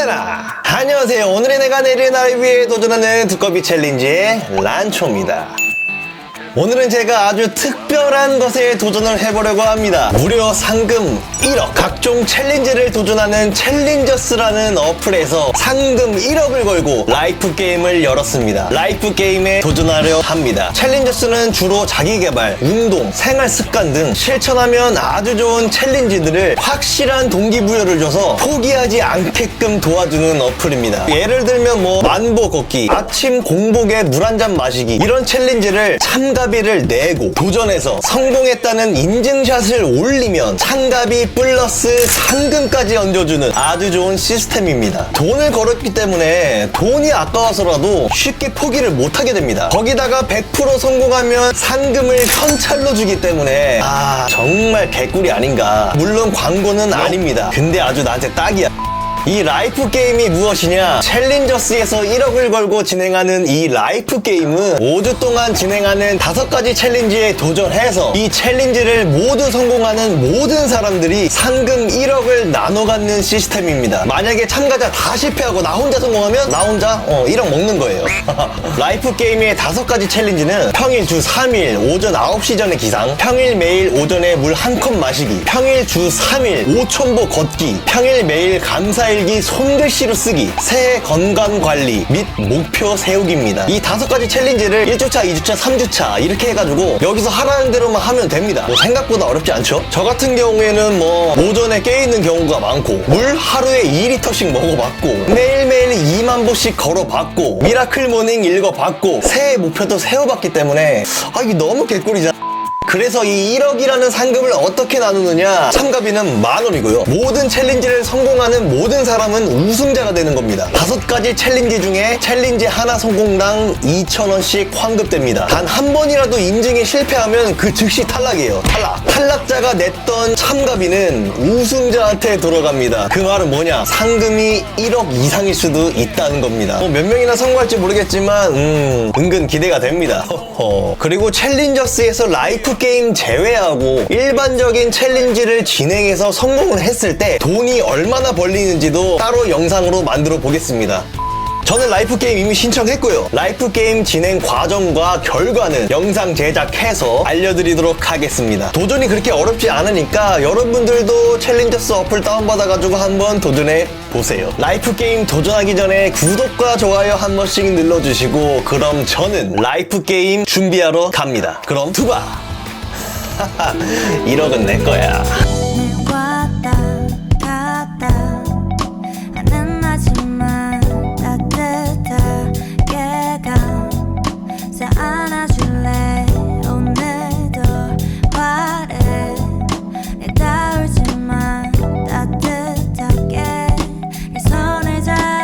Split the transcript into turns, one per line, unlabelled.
내라. 안녕하세요. 오늘의 내가 내일의 나를 위해 도전하는 두꺼비 챌린지의 란초입니다 오늘은 제가 아주 특별한 것에 도전을 해보려고 합니다. 무려 상금 1억. 각종 챌린지를 도전하는 챌린저스라는 어플에서 상금 1억을 걸고 라이프 게임을 열었습니다. 라이프 게임에 도전하려 합니다. 챌린저스는 주로 자기 개발, 운동, 생활 습관 등 실천하면 아주 좋은 챌린지들을 확실한 동기부여를 줘서 포기하지 않게끔 도와주는 어플입니다. 예를 들면 뭐 만보 걷기, 아침 공복에 물 한 잔 마시기 이런 챌린지를 참가 비를 내고 도전해서 성공했다는 인증샷을 올리면 참가비 플러스 상금까지 얹어주는 아주 좋은 시스템입니다. 돈을 걸었기 때문에 돈이 아까워서라도 쉽게 포기를 못하게 됩니다. 거기다가 100% 성공하면 상금을 현찰로 주기 때문에 아 정말 개꿀이 아닌가. 물론 광고는 아닙니다. 근데 아주 나한테 딱이야. 이 라이프 게임이 무엇이냐? 챌린저스에서 1억을 걸고 진행하는 이 라이프 게임은 5주 동안 진행하는 5가지 챌린지에 도전해서 이 챌린지를 모두 성공하는 모든 사람들이 상금 1억을 나눠 갖는 시스템입니다. 만약에 참가자 다 실패하고 나 혼자 성공하면 나 혼자 어, 1억 먹는 거예요. 라이프 게임의 5가지 챌린지는 평일 주 3일 오전 9시 전에 기상, 평일 매일 오전에 물 한 컵 마시기, 평일 주 3일 5천보 걷기, 평일 매일 감사 일기 손글씨로 쓰기, 새해 건강 관리 및 목표 세우기입니다. 이 다섯 가지 챌린지를 1주차, 2주차, 3주차 이렇게 해가지고 여기서 하라는 대로만 하면 됩니다. 뭐 생각보다 어렵지 않죠? 저 같은 경우에는 뭐 오전에 깨있는 경우가 많고 물 하루에 2리터씩 먹어봤고 매일매일 2만 보씩 걸어봤고 미라클 모닝 읽어봤고 새해 목표도 세워봤기 때문에 아 이게 너무 개꿀이잖아. 그래서 이 1억이라는 상금을 어떻게 나누느냐? 참가비는 만 원이고요. 모든 챌린지를 성공하는 모든 사람은 우승자가 되는 겁니다. 다섯 가지 챌린지 중에 챌린지 하나 성공당 2,000원씩 환급됩니다. 단 한 번이라도 인증에 실패하면 그 즉시 탈락이에요. 탈락. 탈락자가 냈던 참가비는 우승자한테 돌아갑니다. 그 말은 뭐냐? 상금이 1억 이상일 수도 있다는 겁니다. 뭐 몇 명이나 성공할지 모르겠지만 음 은근 기대가 됩니다. 허허. 그리고 챌린저스에서 라이프 게임 제외하고 일반적인 챌린지를 진행해서 성공을 했을 때 돈이 얼마나 벌리는지도 따로 영상으로 만들어 보겠습니다. 저는 라이프 게임 이미 신청했고요. 라이프 게임 진행 과정과 결과는 영상 제작해서 알려드리도록 하겠습니다. 도전이 그렇게 어렵지 않으니까 여러분들도 챌린저스 어플 다운받아가지고 한번 도전해 보세요. 라이프 게임 도전하기 전에 구독과 좋아요 한 번씩 눌러주시고 그럼 저는 라이프 게임 준비하러 갑니다. 그럼 투바! 1억은 내 거야.